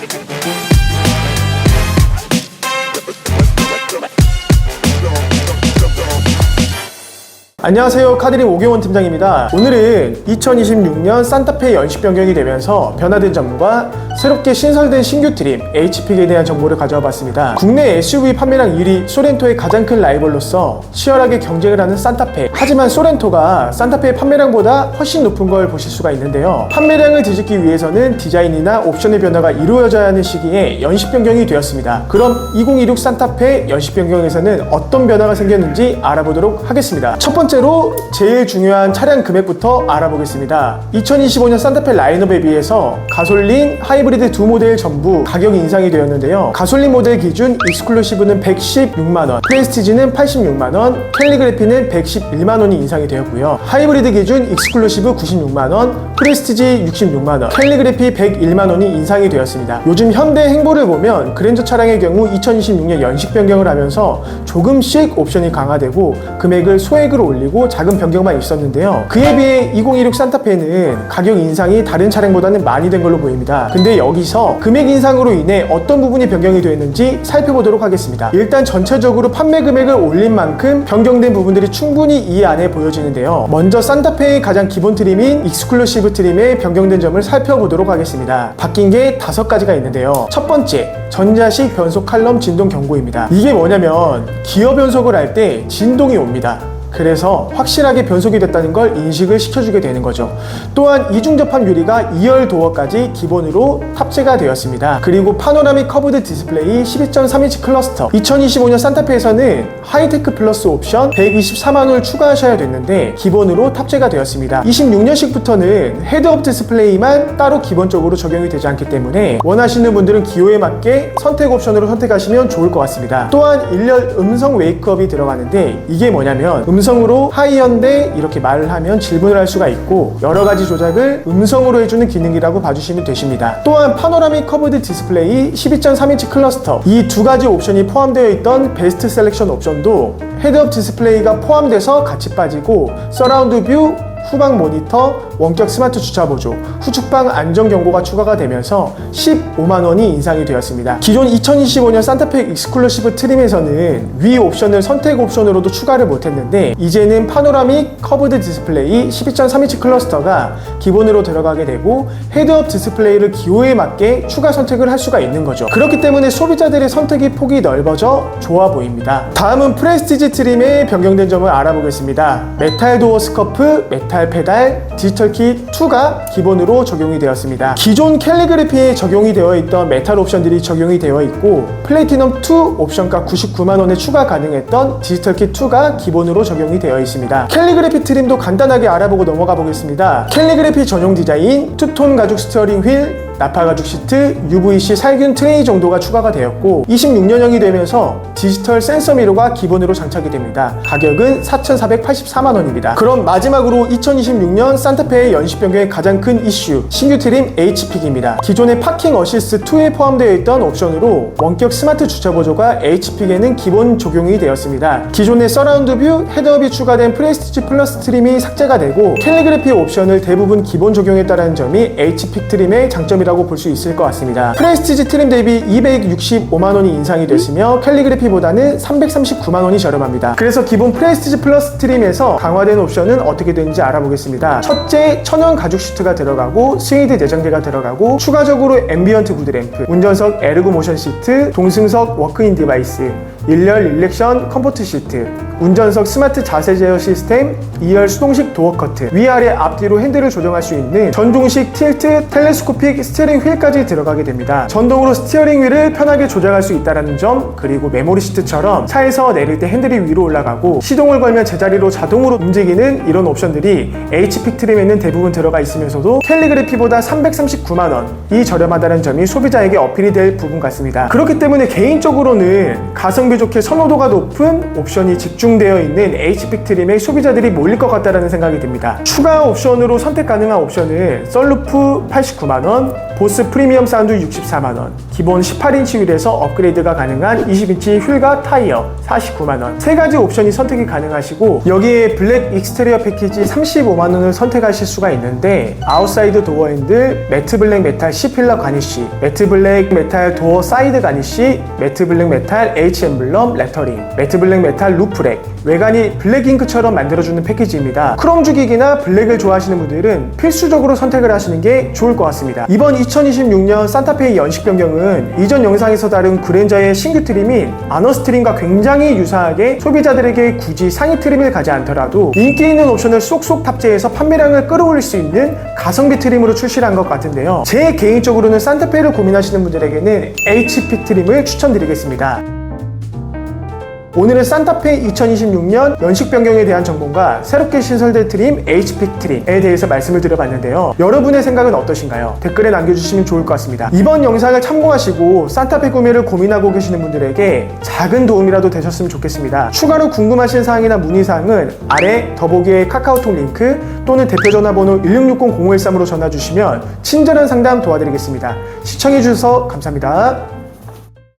Thank you. 안녕하세요. 카드림 오경원 팀장입니다. 오늘은 2026년 산타페 연식 변경이 되면서 변화된 점과 새롭게 신설된 신규 트림 HP에 대한 정보를 가져와 봤습니다. 국내 SUV 판매량 1위 소렌토의 가장 큰 라이벌로서 치열하게 경쟁을 하는 산타페 하지만 소렌토가 산타페의 판매량보다 훨씬 높은 걸 보실 수가 있는데요. 판매량을 뒤집기 위해서는 디자인이나 옵션의 변화가 이루어져야 하는 시기에 연식 변경이 되었습니다. 그럼 2026 산타페 연식 변경에서는 어떤 변화가 생겼는지 알아보도록 하겠습니다. 첫 번째 로 제일 중요한 차량 금액부터 알아보겠습니다. 2025년 산타페 라인업에 비해서 가솔린, 하이브리드 두 모델 전부 가격 인상이 되었는데요. 가솔린 모델 기준 익스클루시브는 116만원 프레스티지는 86만원 캘리그래피는 111만원이 인상이 되었고요. 하이브리드 기준 익스클루시브 96만원 프레스티지 66만원 캘리그래피 101만원이 인상이 되었습니다. 요즘 현대 행보를 보면 그랜저 차량의 경우 2026년 연식 변경을 하면서 조금씩 옵션이 강화되고 금액을 소액으로 올리 고 작은 변경만 있었는데요. 그에 비해 2026 산타페는 가격 인상이 다른 차량보다는 많이 된 걸로 보입니다. 근데 여기서 금액 인상으로 인해 어떤 부분이 변경이 되었는지 살펴보도록 하겠습니다. 일단 전체적으로 판매 금액을 올린 만큼 변경된 부분들이 충분히 이 안에 보여지는데요. 먼저 산타페의 가장 기본 트림인 익스클루시브 트림의 변경된 점을 살펴보도록 하겠습니다. 바뀐 게 다섯 가지가 있는데요. 첫 번째 전자식 변속 칼럼 진동 경고입니다. 이게 뭐냐면 기어 변속을 할 때 진동이 옵니다 그래서 확실하게 변속이 됐다는 걸 인식을 시켜주게 되는 거죠. 또한 이중 접합 유리가 2열 도어까지 기본으로 탑재가 되었습니다. 그리고 파노라믹 커브드 디스플레이 12.3인치 클러스터 2025년 산타페에서는 하이테크 플러스 옵션 124만원을 추가하셔야 됐는데 기본으로 탑재가 되었습니다. 26년식부터는 헤드업 디스플레이만 따로 기본적으로 적용이 되지 않기 때문에 원하시는 분들은 기호에 맞게 선택 옵션으로 선택하시면 좋을 것 같습니다. 또한 1열 음성 웨이크업이 들어가는데 이게 뭐냐면 음 성으로 하이연데 이렇게 말을 하면 질문을 할 수가 있고 여러 가지 조작을 음성으로 해주는 기능이라고 봐주시면 되십니다. 또한 파노라믹 커브드 디스플레이 12.3인치 클러스터 이 두 가지 옵션이 포함되어 있던 베스트 셀렉션 옵션도 헤드업 디스플레이가 포함돼서 같이 빠지고 서라운드 뷰 후방 모니터, 원격 스마트 주차 보조, 후측방 안전 경고가 추가가 되면서 15만 원이 인상이 되었습니다. 기존 2025년 산타페 익스클루시브 트림에서는 위 옵션을 선택 옵션으로도 추가를 못했는데 이제는 파노라믹 커브드 디스플레이 12.3인치 클러스터가 기본으로 들어가게 되고 헤드업 디스플레이를 기호에 맞게 추가 선택을 할 수가 있는 거죠. 그렇기 때문에 소비자들의 선택의 폭이 넓어져 좋아 보입니다. 다음은 프레스티지 트림의 변경된 점을 알아보겠습니다. 메탈 도어 스커프, 메탈 페달, 디지털 킷 2가 기본으로 적용이 되었습니다. 기존 캘리그래피에 적용이 되어 있던 메탈 옵션들이 적용이 되어 있고 플래티넘 2 옵션가 99만원에 추가 가능했던 디지털 킷 2가 기본으로 적용이 되어 있습니다. 캘리그래피 트림도 간단하게 알아보고 넘어가 보겠습니다. 캘리그래피 전용 디자인, 투톤 가죽 스티어링 휠, 나파 가죽 시트, UVC 살균 트레이 정도가 추가가 되었고 26년형이 되면서 디지털 센서 미러가 기본으로 장착이 됩니다. 가격은 4,484만 원입니다. 그럼 마지막으로 2026년 산타페의 연식 변경의 가장 큰 이슈 신규 트림 HP기입니다. 기존의 파킹 어시스트 2에 포함되어 있던 옵션으로 원격 스마트 주차 보조가 HP에는 기본 적용이 되었습니다. 기존의 서라운드 뷰, 헤드업이 추가된 프레스티지 플러스 트림이 삭제가 되고 캘리그래피 옵션을 대부분 기본 적용했다는 점이 HP 트림의 장점이라 고 볼 수 있을 것 같습니다. 프레스티지 트림 대비 265만 원이 인상이 됐으며 캘리그래피보다는 339만 원이 저렴합니다. 그래서 기본 프레스티지 플러스 트림에서 강화된 옵션은 어떻게 되는지 알아보겠습니다. 첫째, 천연 가죽 시트가 들어가고 스웨이드 내장재가 들어가고 추가적으로 앰비언트 구드 램프, 운전석 에르고 모션 시트, 동승석 워크인 디바이스, 1열 릴렉션 컴포트 시트, 운전석 스마트 자세 제어 시스템, 2열 수동식 도어 커트, 위아래 앞뒤로 핸들을 조정할 수 있는 전동식 틸트 텔레스코픽 스티어링 휠까지 들어가게 됩니다. 전동으로 스티어링 휠을 편하게 조작할 수 있다는 점, 그리고 메모리 시트처럼 차에서 내릴 때 핸들이 위로 올라가고 시동을 걸면 제자리로 자동으로 움직이는 이런 옵션들이 HP 트림에는 대부분 들어가 있으면서도 캘리그래피보다 339만 원 이 저렴하다는 점이 소비자에게 어필이 될 부분 같습니다. 그렇기 때문에 개인적으로는 가성비 좋게 선호도가 높은 옵션이 집중되어 있는 HP 트림에 소비자들이 몰릴 것 같다는 생각이 듭니다. 추가 옵션으로 선택 가능한 옵션은 썰루프 89만 원, 보스 프리미엄 사운드 64만원, 기본 18인치 휠에서 업그레이드가 가능한 20인치 휠과 타이어 49만원, 세 가지 옵션이 선택이 가능하시고 여기에 블랙 익스테리어 패키지 35만원을 선택하실 수가 있는데 아웃사이드 도어 핸들, 매트 블랙 메탈 C 필러 가니쉬, 매트 블랙 메탈 도어 사이드 가니쉬, 매트 블랙 메탈 H 엠블럼 레터링, 매트 블랙 메탈 루프렉, 외관이 블랙 잉크처럼 만들어주는 패키지입니다. 크롬 주기기나 블랙을 좋아하시는 분들은 필수적으로 선택을 하시는 게 좋을 것 같습니다. 이번 2026년 산타페이 연식 변경은 이전 영상에서 다룬 그랜저의 신규 트림인 아너스 트림과 굉장히 유사하게 소비자들에게 굳이 상위 트림을 가지 않더라도 인기 있는 옵션을 쏙쏙 탑재해서 판매량을 끌어올릴 수 있는 가성비 트림으로 출시한 것 같은데요. 제 개인적으로는 산타페이를 고민하시는 분들에게는 HP 트림을 추천드리겠습니다. 오늘은 산타페 2026년 연식 변경에 대한 정보가 새롭게 신설될 트림 HP 트림에 대해서 말씀을 드려봤는데요. 여러분의 생각은 어떠신가요? 댓글에 남겨주시면 좋을 것 같습니다. 이번 영상을 참고하시고 산타페 구매를 고민하고 계시는 분들에게 작은 도움이라도 되셨으면 좋겠습니다. 추가로 궁금하신 사항이나 문의사항은 아래 더보기의 카카오톡 링크 또는 대표 전화번호 1660-0113으로 전화 주시면 친절한 상담 도와드리겠습니다. 시청해주셔서 감사합니다.